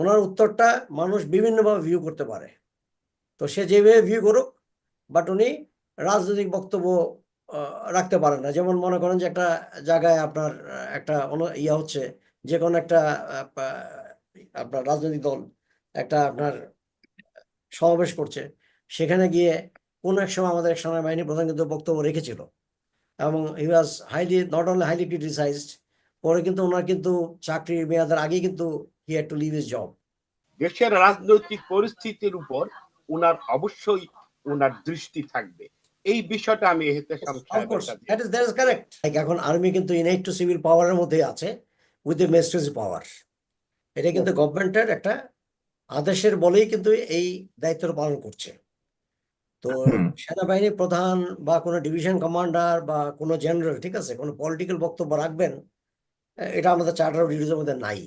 ওনার উত্তরটা মানুষ বিভিন্নভাবে ভিউ করতে পারে। তো সে যেভাবে ভিউ করুক বাট উনি রাজনৈতিক বক্তব্য রাখতে পারেন না। যেমন মনে করেন যে একটা জায়গায় আপনার, একটা ইয়া হচ্ছে, যে কোনো একটা আপনার রাজনৈতিক দল একটা আপনার সমাবেশ করছে, সেখানে গিয়ে কোনো এক সময় আমাদের সেনাবাহিনী প্রধান কিন্তু বক্তব্য রেখেছিল। এবং he was highly not only highly criticized পরে কিন্তু ওনার কিন্তু চাকরির মেয়াদের আগেই কিন্তু he had to leave his job দেশের রাজনৈতিক পরিস্থিতির উপর ওনার অবশ্যই ওনার দৃষ্টি থাকবে। এই বিষয়টা আমি এখন আর্মি কিন্তু ইনাইট টু সিভিল পাওয়ারের মধ্যে আছে উইথ দ্য মেস্ট্রেসি পাওয়ার এটা কিন্তু গভর্নমেন্টের একটা আদেশের বলেই কিন্তু এই দায়িত্ব পালন করছে। তো। সেনাবাহিনী প্রধান বা কোনো ডিভিশন কমান্ডার বা কোনো জেনারেল ঠিক আছে? কোনো পলিটিক্যাল বক্তব্য রাখবেন এটা আমাদের চার্টার অফ ডিউটিসের মধ্যে নাই।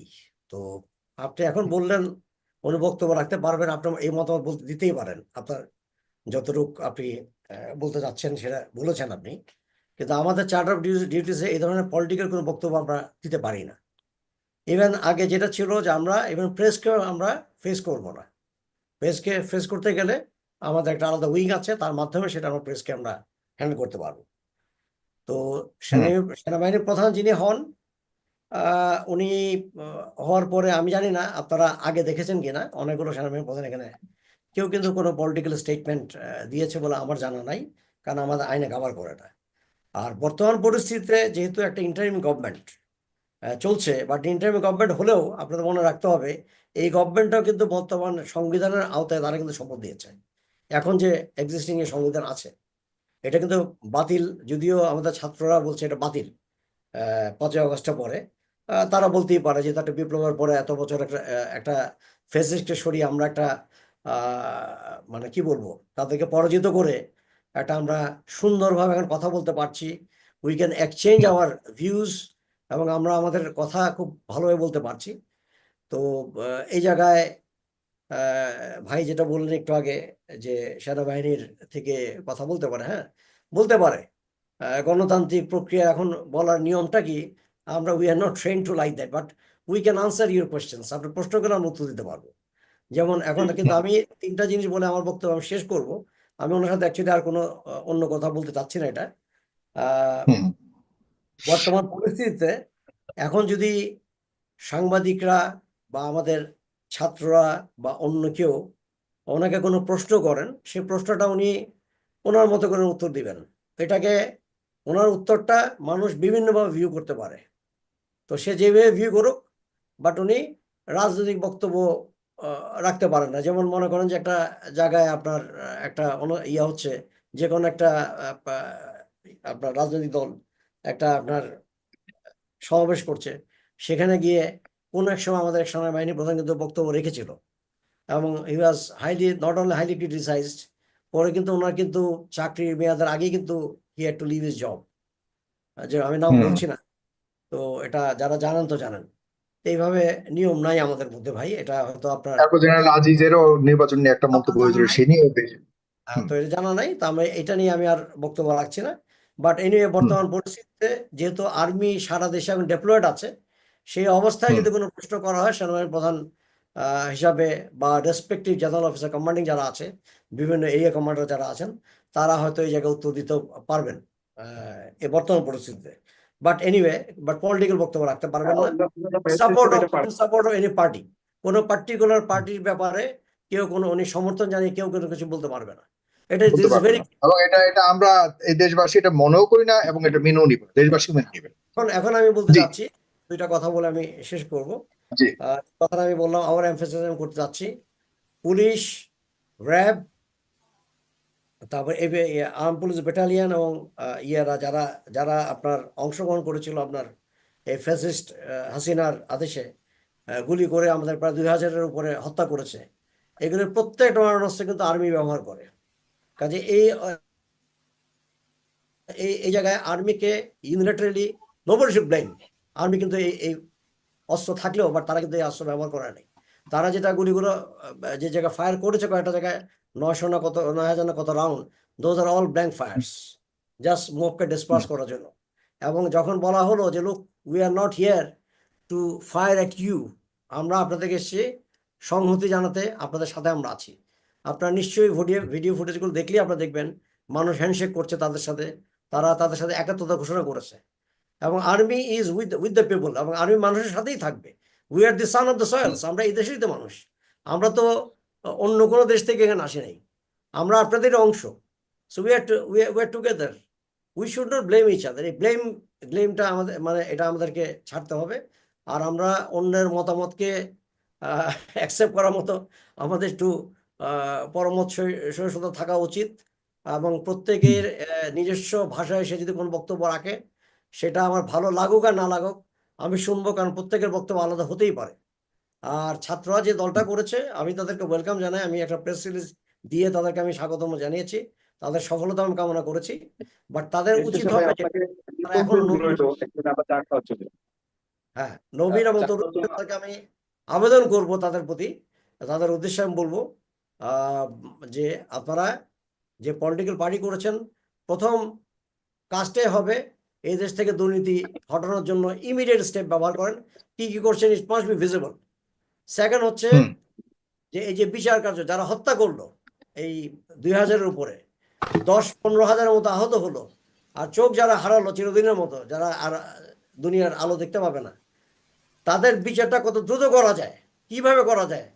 তো আপনি এখন বললেন উনি বক্তব্য রাখতে পারবেন আপনার এই মতামত বলতে দিতেই পারেন। আপনার যতটুকু আপনি বলতে চাচ্ছেন সেটা বলেছেন আপনি। কিন্তু আমাদের চার্টার অফ ডিউটিসে এই ধরনের পলিটিক্যাল কোনো বক্তব্য আমরা দিতে পারি না। ইভেন আগে যেটা ছিল যে আমরা ইভেন প্রেসকেও আমরা ফেস করব না। প্রেসকে ফেস করতে গেলে আমাদের একটা আলাদা উইং আছে তার মাধ্যমে সেটা আমরা প্রেসকে আমরা হ্যান্ডেল করতে পারব। তো সেনা- সেনাবাহিনীর প্রধান যিনি হন উনি হওয়ার পরে আমি জানি না আপনারা আগে দেখেছেন কিনা, অনেকগুলো সেনাবাহিনীর প্রধান এখানে। কেউ কিন্তু কোনো পলিটিক্যাল স্টেটমেন্ট দিয়েছে বলে আমার জানা নাই, কারণ আমাদের আইনে কভার করে না। আর বর্তমান পরিস্থিতিতে যেহেতু একটা ইন্টারিম গভর্নমেন্ট চলছে বাট ইন্টারিম গভর্নমেন্ট হলেও আপনাদের মনে রাখতে হবে, এই গভর্নমেন্টটাও কিন্তু বর্তমান সংবিধানের আওতায় তারা কিন্তু শপথ দিয়েছে। এখন যে এক্সিস্টিং এ সংবিধান আছে, এটা কিন্তু বাতিল, যদিও আমাদের ছাত্ররা বলছে এটা বাতিল পাঁচই আগস্টের পরে। তারা বলতেই পারে যে একটা বিপ্লবের পরে এত বছর একটা একটা ফেসিস্টে সরিয়ে আমরা একটা মানে কি বলব, তাদেরকে পরাজিত করে একটা আমরা সুন্দরভাবে এখন কথা বলতে পারছি। We can exchange our views এবং আমরা আমাদের কথা খুব ভালোভাবে বলতে পারছি। তো এই জায়গায় ভাই যেটা বললেন একটু আগে যে সেনাবাহিনীর থেকে কথা বলতে পারে হ্যাঁ? বলতে পারে। গণতান্ত্রিক প্রক্রিয়া এখন বলার নিয়মটা কি? আমরা we are not train to like that but we can answer your questions আপনার প্রশ্ন করে আমরা উত্তর দিতে পারব। যেমন এখন কিন্তু আমি তিনটা জিনিস বলে আমার বক্তব্য আমি শেষ করব। আমি ওনার সাথে অ্যাকচুয়ালি আর কোনো অন্য কথা বলতে চাচ্ছি না এটা। বর্তমান পরিস্থিতিতে এখন যদি সাংবাদিকরা বা আমাদের ছাত্ররা বা অন্য কেউ ওনাকে কোনো প্রশ্ন করেন সেই প্রশ্নটা উনি ওনার মতো করে উত্তর দিবেন। এটাকে ওনার উত্তরটা মানুষ বিভিন্নভাবে ভিউ করতে পারে। তো সে যেভাবে ভিউ করুক বাট উনি রাজনৈতিক বক্তব্য রাখতে পারেন না। যেমন মনে করেন যে একটা জায়গায় আপনার একটা ইয়া হচ্ছে যে কোনো একটা আপনার রাজনৈতিক দল একটা আপনার সমাবেশ করছে সেখানে গিয়ে কোন এক সময় আমাদের এক সেনাবাহিনী প্রধান কিন্তু বক্তব্য রেখেছিল। এবং he was highly not only highly criticized পরে কিন্তু ওনার কিন্তু চাকরির মেয়াদের আগেই কিন্তু he had to leave his job যে আমি নাম বলছি না। তো এটা যারা জানেন তো জানেন। এইভাবে নিয়ম নাই আমাদের মধ্যে ভাই এটা হয়তো আপনার তারপর জেনারেল আজিজেরও নির্বাচন নিয়ে একটা মন্তব্য হয়েছিল সে নিয়েও বেশ। হুম। তো এটা জানা নাই তা আমি এটা নিয়ে আমি আর বক্তব্য রাখছি না। বাট এনিওয়ে বর্তমান পরিস্থিতিতে যেহেতু আর্মি সারা দেশে এখন ডেপ্লয়েড আছে সেই অবস্থায় হুম। যদি কোনো প্রশ্ন করা হয় সেনাবাহিনীর প্রধান আহ, হিসাবে বা রেসপেক্টিভ জেনারেল অফিসার কমান্ডিং যারা আছে বিভিন্ন এরিয়া কমান্ডার যারা আছেন তারা হয়তো এই জায়গায় উত্তর দিতে পারবেন আহ, এই বর্তমান পরিস্থিতিতে। বাট এনিওয়ে বাট পলিটিক্যাল বক্তব্য রাখতে পারবেন না। Support support of any party কোনো পার্টিকুলার পার্টির ব্যাপারে কেউ কোনো উনি সমর্থন জানিয়ে কেউ কোনো কিছু বলতে পারবে না। এটা ইজ ভেরি এবং এটা এটা আমরা এই দেশবাসী এটা মনেও করি না এবং এটা মেনেও নিব দেশবাসী মেনে নিবে। এখন এখন আমি বলতে। চাচ্ছি দুইটা কথা বলে আমি শেষ করব। আমি বললাম আবার এমফেসাইজ আমি করতে চাচ্ছি। পুলিশ র্যাব তারপর আর্ম পুলিশ ব্যাটালিয়ন এবং ইয়েরা যারা যারা আপনার অংশগ্রহণ করেছিল আপনার এই ফ্যাসিস্ট হাসিনার আদেশে গুলি করে আমাদের প্রায় দুই হাজারের উপরে হত্যা করেছে। এগুলোর প্রত্যেকটা মারণাস্ত্র কিন্তু আর্মি ব্যবহার করে। কাজে এই এই এই জায়গায় আর্মিকে unilaterally nobody should blame army কিন্তু এই এই অস্ত্র থাকলেও বাট তারা কিন্তু এই অস্ত্র ব্যবহার করে নাই। তারা যেটা গুলিগুলো যে জায়গায় ফায়ার করেছে কয়েকটা জায়গায়, নয়শো না কত, নয় হাজার না কত round those are all blank fires just মুভকে disperse করার জন্য। এবং যখন বলা হলো যে look we are not here to fire at you আমরা আপনাদেরকে এসেছি সংহতি জানাতে, আপনাদের সাথে আমরা আছি। আপনারা নিশ্চয়ই ভিডিও ভিডিও ফুটেজগুলো দেখলেই আপনারা দেখবেন, মানুষ হ্যান্ডশেক করছে তাদের সাথে, তারা তাদের সাথে একাত্মতা ঘোষণা করেছে। এবং army is with with the people এবং আর্মি মানুষের সাথেই থাকবে। We are the son of the soils আমরা এই দেশেরই তো মানুষ। আমরা তো অন্য কোনো দেশ থেকে এখানে আসি নাই। আমরা আপনাদের অংশ। So we are we are together we should not blame each other এই ব্লেম ব্লেমটা আমাদের মানে এটা আমাদেরকে ছাড়তে হবে। আর আমরা অন্যের মতামতকে অ্যাকসেপ্ট করার মতো আমাদের একটু পরমত সহি- সহিষ্ণুতা থাকা উচিত। এবং প্রত্যেকের নিজস্ব ভাষায় সে যদি কোনো বক্তব্য রাখে সেটা আমার ভালো লাগুক আর না লাগুক আমি শুনব কারণ প্রত্যেকের বক্তব্য আলাদা হতেই পারে। আর ছাত্ররা যে দলটা করেছে আমি তাদেরকে ওয়েলকাম জানাই। আমি একটা প্রেস রিলিজ দিয়ে তাদেরকে আমি স্বাগতম জানিয়েছি। তাদের সফলতা আমি কামনা করেছি। বাট তাদের উচিত হবে হ্যাঁ নবীন এবং আচ্ছা, তরুণদের তাদেরকে আমি আবেদন করব তাদের প্রতি। তাদের উদ্দেশ্যে আমি বলব আহ, যে আপনারা যে পলিটিক্যাল পার্টি করেছেন প্রথম কাজটাই হবে এই দেশ থেকে দুর্নীতি হটানোর জন্য ইমিডিয়েট স্টেপ ব্যবহার করেন। কি কি করছেন it must be visible second হচ্ছে যে এই যে বিচার কার্য যারা হত্যা করল এই দুই হাজারের উপরে দশ পনেরো হাজারের মতো আহত হলো আর চোখ যারা হারালো চিরদিনের মতো যারা আর দুনিয়ার আলো দেখতে পাবে না তাদের বিচারটা কত দ্রুত করা যায় কীভাবে করা যায়?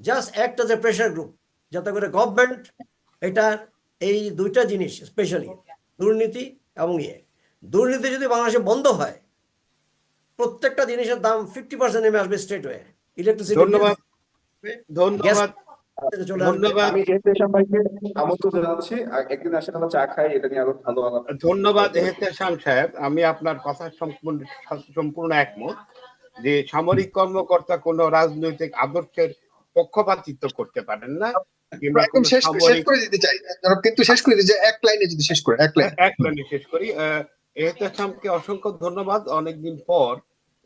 জাস্ট একটা যে প্রেশার গ্রুপ যাতে করে গভর্নমেন্ট এটা এই দুইটা জিনিস স্পেশালি দুর্নীতি এবং ইয়ে। দুর্নীতি যদি বাংলাদেশে বন্ধ হয় প্রত্যেকটা জিনিসের দাম ফিফটি পার্সেন্ট নেমে আসবে স্ট্রেট হয়ে ইলেকট্রিসিটি ধন্যবাদ। ধন্যবাদ। ধন্যবাদ। আমি এহতেশাম সাহেব। আপনার কথা সম্পূর্ণ সম্পূর্ণ একমত যে সামরিক কর্মকর্তা কোনো রাজনৈতিক আদর্শের পক্ষপাতিত্ব করতে পারেন না শেষ শেষ করে দিতে চাই। কিন্তু শেষ করে দিতে চাই। এক লাইনে যদি শেষ করে এক এক লাইনে শেষ করি। আহ, এহতেশামকে অসংখ্য ধন্যবাদ। অনেকদিন পর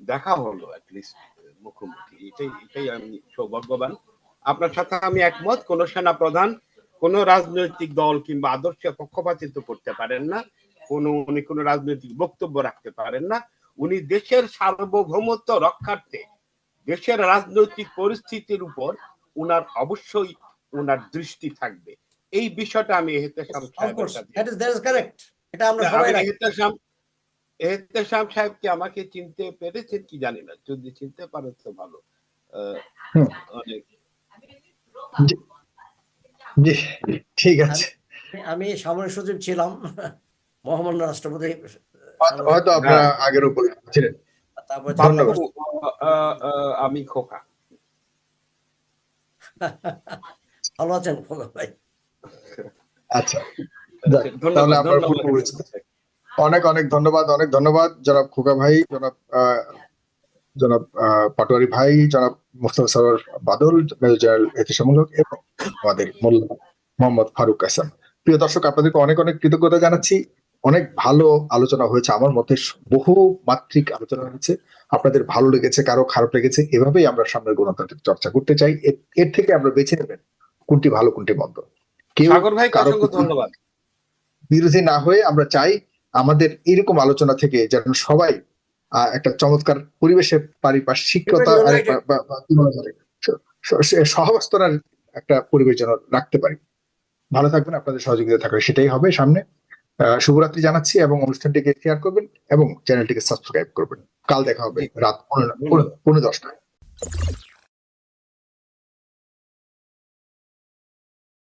দেখা হলো অ্যাটলিস্ট মুখোমুখি। এটাই এটাই আমি সৌভাগ্যবান। আপনার সাথে আমি একমত কোন সেনা প্রধান কোন রাজনৈতিক দল কিংবা আদর্শে পক্ষপাতিত্ব করতে পারেন না। কোন উনি কোন রাজনৈতিক বক্তব্য রাখতে পারেন না। উনি দেশের সার্বভৌমত্ব রক্ষার্থে দেশের রাজনৈতিক পরিস্থিতির উপর উনার অবশ্যই উনার দৃষ্টি থাকবে। এই বিষয়টা আমি এহতেশাম এটা আমরা সবাই এহতেশাম সাহেব কি আমাকে চিনতে পেরেছেন কি জানি না যদি চিনতে পারেন তো ভালো। অনেক। ঠিক আছে। আমি সামরিক সচিব ছিলাম মহামান্য রাষ্ট্রপতি। হয়তো- আপনারা আগের উপরে ছিলেন। আহ, আহ, আমি খোকা। ভালো আছেন খোকা ভাই? আচ্ছা। তাহলে। অনেক অনেক ধন্যবাদ অনেক ধন্যবাদ জনাব খোকা ভাই জনাব জনাব পাটোয়ারি ভাই জনাব মুস্তফা সরোয়ার বাদল মেজর জেনারেল এবং আমাদের মোল্লা মোহাম্মদ ফারুক হাসান প্রিয় দর্শক আপনাদেরকে অনেক অনেক কৃতজ্ঞতা জানাচ্ছি। অনেক ভালো আলোচনা হয়েছে আমার মতে বহু মাত্রিক আলোচনা হয়েছে। আপনাদের ভালো লেগেছে কারও খারাপ লেগেছে এভাবেই আমরা সামনের গণতান্ত্রিক চর্চা করতে চাই। এর- এর থেকে আমরা বেছে নেবেন কোনটি ভালো কোনটি মন্দ। কেউ সাগর ভাই কারও ধন্যবাদ। বিরোধী না হয়ে আমরা চাই আমাদের এরকম আলোচনা থেকে যেন সবাই একটা চমৎকার পরিবেশে পারিপার্শ্বিকতা United. বা- বা- বা কি বলা যায়, স- স- সহাবস্থানের একটা পরিবেশ যেন রাখতে পারি। ভালো থাকবেন আপনাদের সহযোগিতা থাকবে সেটাই হবে সামনে। আহ, শুভরাত্রি জানাচ্ছি এবং অনুষ্ঠানটিকে শেয়ার করবেন এবং চ্যানেলটিকে সাবস্ক্রাইব করবেন। কাল দেখা হবে রাত পনেরো- পনেরো দশটায়।